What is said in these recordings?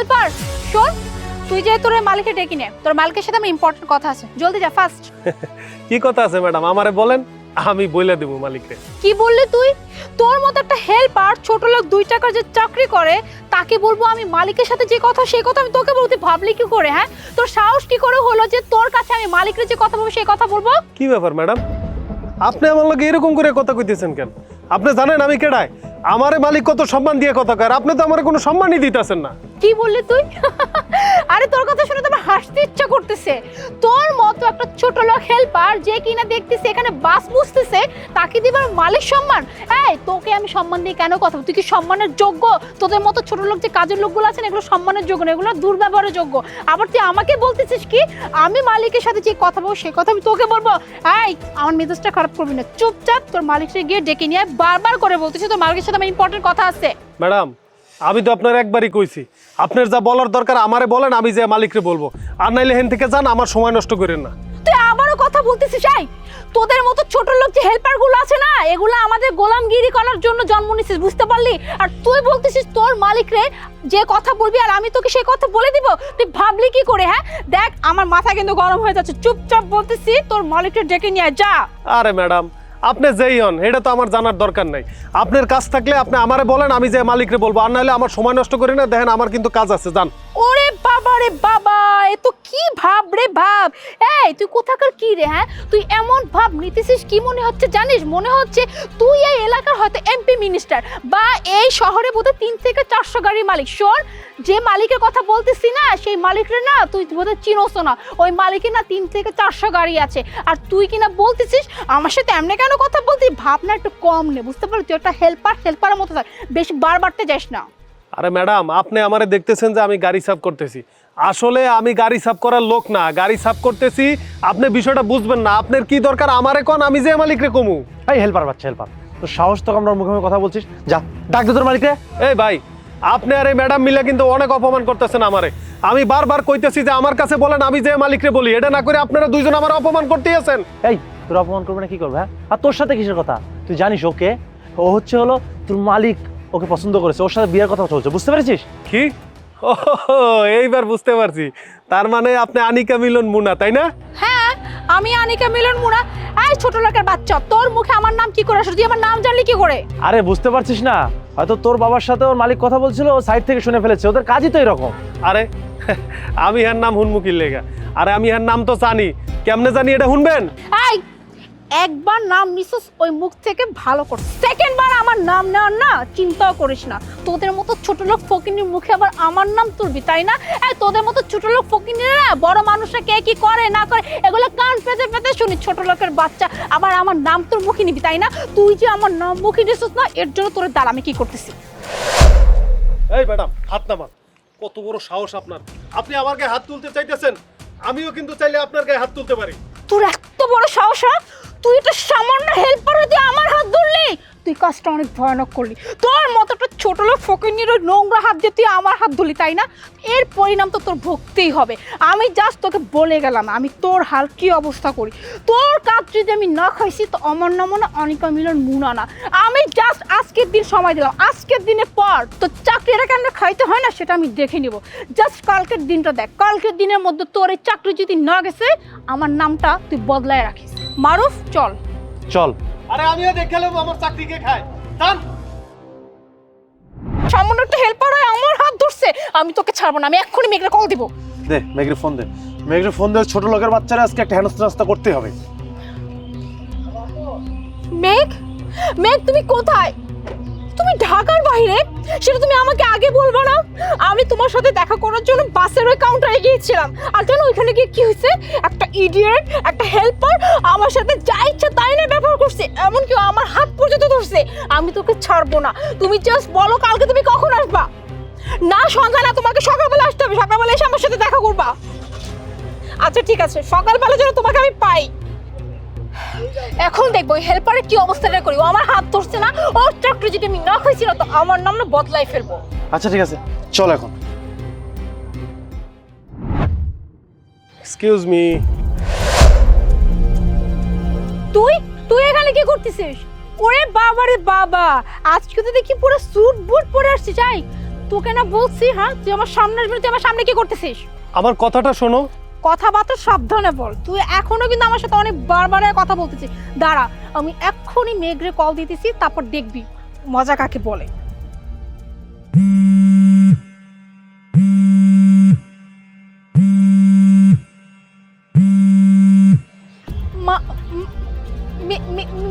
Helper শোন তুই যে তোর ডেকে নে তোর মালিকের সাথে আমার ইম্পর্টেন্ট কথা আছে। জলদি যা ফাস্ট কি কথা আছে ম্যাডাম? আমারে বলেন আমি বইলে দেবো মালিককে কি বললি তুই? তোর মতো একটা হেল্পার ছোট লোক দুই টাকার যে চাকরি করে তাকে বলব আমি মালিকের সাথে যে কথা সেই কথা আমি তোকে বলতে ভাবলি কি করে হ্যাঁ? তোর সাহস কি করে হলো যে তোর কাছে আমি মালিকের যে কথা বলব সেই কথা বলব? কি ব্যাপার ম্যাডাম? আপনি আমার লগে এরকম করে কথা কইতেছেন কেন? আপনি জানেন আমি কেডায়? আমারে মালিক কত সম্মান দিয়ে কথা কয় আপনি তো আমার কোনো সম্মানই দিতেছেন না। কি বললি তুই? আরে তোর কথা শুনে তো আমার হাসতে ইচ্ছা করতেছে। তোর মতো একটা ছোট লোক হেল্পার যে কিনা দেখতেছে, এখানে বাস বুঝতেছে তাকে দিবার মালিক সম্মান? এই, তোকে আমি সম্মান দিয়ে কেন কথা? তুই কি সম্মানের যোগ্য? তোদের মতো ছোট লোক যে কাজের লোকগুলো আছেন এগুলো সম্মানের যোগ্য না, এগুলো দুর্ব্যবহারের যোগ্য। আবার তুই আমাকে বলতেছিস কি, আমি মালিকের সাথে যে কথা বলব, সে কথা আমি তোকে বলব। এই, আমার মেজাজটা খারাপ করবি না। চুপচাপ তোর মালিককে গিয়ে ডেকে নিয়ে। বারবার করে বলতেছি, তোর মালিকের সাথে আমার ইম্পর্টেন্ট কথা আছে। ম্যাডাম আমি তো আপনার একবারই কইছি। আপনার যা বলার দরকার আমারে বলেন আমি যে মালিকরে বলব। আর নাইলে হেন থেকে যান আমার সময় নষ্ট করেন না। তুই আবারও কথা বলতেছিস এই! তোদের মতো ছোট লোক যে হেল্পারগুলো আছে না এগুলো আমাদের গোলামগিরি করার জন্য জন্ম নিছিস বুঝতে পারলি? আর তুই বলতেছিস তোর মালিক রে যে কথা বলবি আর আমি তোকে সেই কথা বলে দিব? তুই ভাবলি কি করে হ্যাঁ? দেখ আমার মাথা কিন্তু গরম হয়ে যাচ্ছে। চুপচাপ বলতেছি তোর মালিককে ডেকে নিয়ে আয়, যা। আরে ম্যাডাম আপনি যেই হন, এটা তো আমার জানার দরকার নাই। আপনার কাজ থাকলে আপনি আমারে বলেন, আমি যে মালিকরে বলব। আর নাহলে আমার সময় নষ্ট করি না, দেখেন আমার কিন্তু কাজ আছে, যান। ওরে বাবা রে বাবা, এ তো কি ভাব রে ভাব। এই, তুই কোথাকার কি রে হ্যাঁ? তুই এমন ভাব নিতেছিস, কি মনে হচ্ছে জানিস? মনে হচ্ছে তুই এই এলাকার হয়তো এমপি মিনিস্টার বা এই শহরে বোধহয় তিন থেকে চারশো গাড়ির মালিক। শোন যে মালিকের কথা বলতেছি না সেই মালিকের না তুই বোধহয় চিনোস না। ওই মালিকের না তিন থেকে চারশো গাড়ি আছে। আর তুই কিনা বলতেছিস আমার সাথে এমনি কেন কথা বলতি? ভাবনা একটু কম নে বুঝতে পারলি? তুই একটা হেল্পার হেল্পারের মতো থাক। বেশি বার বাড়তে যাস না। আরে ম্যাডাম আপনি আমারে দেখতেছেন যে আমি গাড়ি সাফ করতেছি। আসলে আমি গাড়ি সাফ করার লোক না। গাড়ি সাফ করতেছি আপনি বিষয়টা বুঝবেন না। আপনার কি দরকার? আমারে কোন আমি যে মালিকরে কমু? এই হেল্পার বাচ্চা হেল্পার তো সাহস তো আমরা মুখে মুখে কথা বলছিস। যা ডাক দে তোর মালিকরে। এই ভাই আপনি আর এই ম্যাডাম মিলে কিন্তু অনেক অপমান করতেছেন আমারে। আমি বারবার কইতেছি যে আমার কাছে বলেন আমি যে মালিকরে বলি এটা না করে আপনারা দুইজন আমার অপমান করতেই আছেন এই তোর অপমান করবে না কি করবে হ্যাঁ? আর তোর সাথে কিসের কথা? তুই জানিস ওকে? ও হচ্ছে হলো তোর মালিক ওকে পছন্দ করেছে ওর সাথে বিয়ের কথা চলছে বুঝতে পেরেছিস? কি? ও এইবার বুঝতে পারছি। তার মানে আপনি আনিকা মিলন মুনা তাই না? হ্যাঁ আমি আনিকা মিলন মুনা এই ছোট লোকের বাচ্চা তোর মুখে আমার নাম কি করে আসলো? তুই আমার নাম জানলি কি করে? আরে বুঝতে পারছিস না। হয়তো তোর বাবার সাথে ওর মালিক কথা বলছিল ও সাইড থেকে শুনে ফেলেছে। ওদের কাজই তো এরকম। আরে আমি এর নাম হুনমুকিল লেগা। আরে আমি এর নাম তো জানি। কেমনে জানি এটা শুনবেন এই একবার নাম নিছিস ওই মুখ থেকে ভালো কর। সেকেন্ড বার আমার নাম নেওয়ার না চিন্তাও করিস না। তোদের মতো ছোট লোক ফকিনির মুখে আবার আমার নাম তুলবি তাই না? এই তোদের মতো ছোট লোক ফকিনিরা না বড় মানুষরা কে কি করে না করে এগুলো কান পেতে পেতে শুনি ছোট লোকের বাচ্চা। আবার আমার নাম তোর মুখে নিবি তাই না? তুই যে আমার নাম মুখে নিছিস না এর জন্য তোর দ্বারা আমি কি করতেছি? এই ম্যাডাম হাত নামান। কত বড় সাহস আপনার। আপনি আমার গায়ে হাত তুলতে চাইতেছেন আমিও কিন্তু চাইলে আপনার গায়ে হাত তুলতে পারি। তোর এত বড় সাহস হ্যাঁ? তুই তো সামান্য হেল্পার হতে আমার হাত ধরলি। তুই কাজটা অনেক ভয়ানক করলি। তোর মতো একটা ছোট লোক ফকিনির ওই নোংরা হাত দিয়ে তুই আমার হাত ধরলি, তাই না? এর পরিণাম তো তোর ভুগতেই হবে। আমি জাস্ট তোকে বলে গেলাম, আমি তোর হাল কি অবস্থা করি? তোর কাজ যদি আমি না খাইছি, তো অমর নাম না অনিকা মিলন মুনা না। আমি জাস্ট আজকের দিন সময় দিলাম। আজকের দিনের পর তো চাকরিটা কেন খাইতে হয় না, সেটা আমি দেখে নিব। জাস্ট কালকের দিনটা দেখ। কালকের দিনের মধ্যে তোর এই চাকরি যদি না গেছে, আমার নামটা তুই বদলায় রাখিস। মারুফ চল। চল। আরে আমিও দেখে নেব আমার চাকরিকে খায়। জান সামান্য একটা হেল্পার হয় আমার হাত ধরছে। আমি তোকে ছাড়বো না আমি এক্ষুনি মেঘরে কল দিব। দে মেঘরে ফোন দে। মেঘরে ফোন দে ছোট লোকের বাচ্চারা আজকে একটা হেনস্থা রাস্তা করতে হবে। মেঘ? মেঘ তুমি কোথায়? তুমি ঢাকার বাইরে? সেটা তুমি আমাকে আগে বলব না? আমি তোমার সাথে দেখা করার জন্য বাসের ওই কাউন্টারে গিয়েছিলাম। আর জানো ওইখানে গিয়ে কি হয়েছে? একটা ইডিয়েট একটা হেল্পার আমার সাথে যা ইচ্ছা তাই না ব্যবহার করছে, এমনকি আমার হাত পর্যন্ত ধরছে। আমি তোকে ছাড়বো না। তুমি জাস্ট বলো কালকে তুমি কখন আসবা? না সন্ধ্যা না, তোমাকে সকালবেলা আসতে হবে। সকালবেলা এসে আমার সাথে দেখা করবা। আচ্ছা ঠিক আছে। সকালবেলা যেন তোমাকে আমি পাই। এখন দেখব হেল্পারের কি অবস্থাটা করি। ও আমার হাত ধরছে না। ওর চাকরি যদি আমি না খাইছি না তো আমার নাম না বদলাই ফেলব। আচ্ছা ঠিক আছে। চল এখন। এক্সকিউজ মি তুই? তুই এখানে কি করতেছিস? ওরে বাবা রে বাবা! আজকে তো দেখি পুরো স্যুট বুট পরে আসছিস যাই। তোকে না বলছি হ্যাঁ? তুই আমার সামনে আসবি না, তুই আমার সামনে কি করতেছিস? আমার কথাটা শোনো। কথাবার্তা সাবধানে বল। তুই এখনও কিন্তু আমার সাথে অনেক বারবার কথা বলতেছিস। দাঁড়া আমি এক্ষুনি মেঘরে কল দিতেছি তারপর দেখবি। মজা কাকে বলে।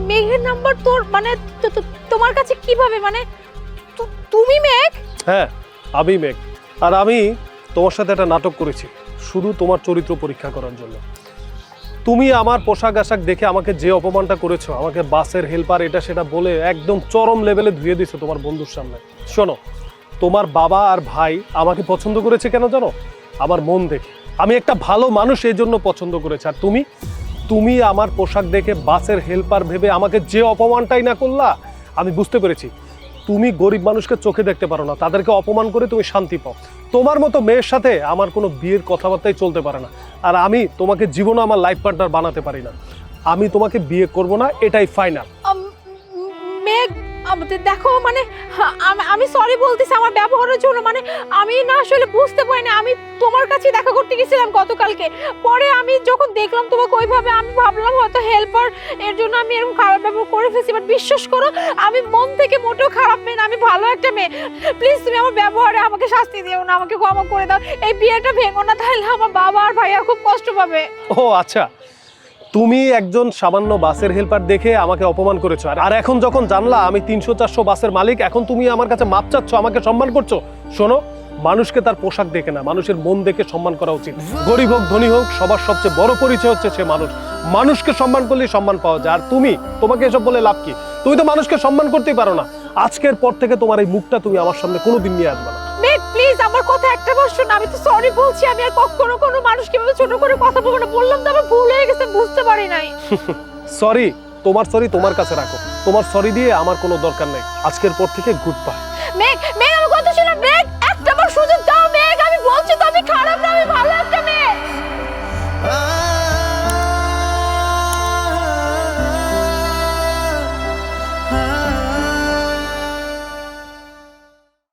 মেঘের নাম্বার তোর মানে তোমার কাছে কীভাবে? মানে তুমি মেঘ? হ্যাঁ আমি মেঘ। আর আমি তোমার সাথে একটা নাটক করেছি, শুধু তোমার চরিত্র পরীক্ষা করার জন্য। তুমি আমার পোশাক আশাক দেখে আমাকে যে অপমানটা করেছ, আমাকে বাসের হেল্পার এটা সেটা বলে একদম চরম লেভেলে ধুয়ে দিছো তোমার বন্ধুর সামনে। শোনো, তোমার বাবা আর ভাই আমাকে পছন্দ করেছে কেন জানো? আমার মন দেখে। আমি একটা ভালো মানুষ এই জন্য পছন্দ করেছে। আর তুমি? তুমি আমার পোশাক দেখে বাসের হেল্পার ভেবে আমাকে যে অপমানটাই না করলা, আমি বুঝতে পেরেছি। তুমি গরিব মানুষকে চোখে দেখতে পারো না, তাদেরকে অপমান করে তুমি শান্তি পাও। তোমার মতো মেয়ের সাথে আমার কোনো বিয়ের কথাবার্তাই চলতে পারে না, আর আমি তোমাকে জীবনে আমার লাইফ পার্টনার বানাতে পারি না। আমি তোমাকে বিয়ে করব না, এটাই ফাইনাল দেখো মানে আমি- সরি বলতেছি আমার ব্যবহারের জন্য মানে আমি না আসলে বুঝতে পারিনি আমি তোমার কাছে দেখা করতে গেছিলাম গতকালকে। পরে আমি যখন দেখলাম তোমাকে ওইভাবে, আমি ভাবলাম হয়তো হেল্পার এর জন্য আমি এরকম খারাপ ব্যবহার করে ফেলছি। বাট বিশ্বাস করো, আমি মন থেকে মোটেও খারাপ মেয়ে আমি ভালো একটা মেয়ে। প্লিজ তুমি আমার ব্যবহারে আমাকে শাস্তি দিও না, আমাকে ক্ষমা করে দাও। এই বিয়েটা ভেঙো না, তাহলে আমার বাবা আর ভাইয়া খুব কষ্ট পাবে। ও আচ্ছা। তুমি একজন সামান্য বাসের হেল্পার দেখে আমাকে অপমান করেছ। আর- এখন যখন জানলা, আমি তিনশো চারশো বাসের মালিক, এখন তুমি আমার কাছে মাপ চাচ্ছ, আমাকে সম্মান করছ? শোনো, মানুষকে তার পোশাক দেখে না, মানুষের মন দেখে সম্মান করা উচিত। গরিব হোক, ধনী হোক, সবার সবচেয়ে বড় পরিচয় হচ্ছে সে মানুষ। মানুষকে সম্মান করলে সম্মান পাওয়া যায়। আর তুমি, তোমাকে এসব বলে লাভ কি? তুমি তো মানুষকে সম্মান করতেই পারো না। আজকের পর থেকে তোমার এই মুখটা তুমি আমার সামনে কোনোদিন নিয়ে আসবে না। প্লিজ আমার কথা একটা তো সরি বলছি আমি আর কখনো কোনো মানুষকে এভাবে ছোট করে কথা বলব না। বললাম তো আমার ভুল হয়ে গেছে বুঝতে পারি নাই। সরি তোমার সরি তোমার কাছে রাখো। তোমার সরি দিয়ে আমার কোনো দরকার নেই। আজকের পর থেকে গুড বাই মেঘ মেঘ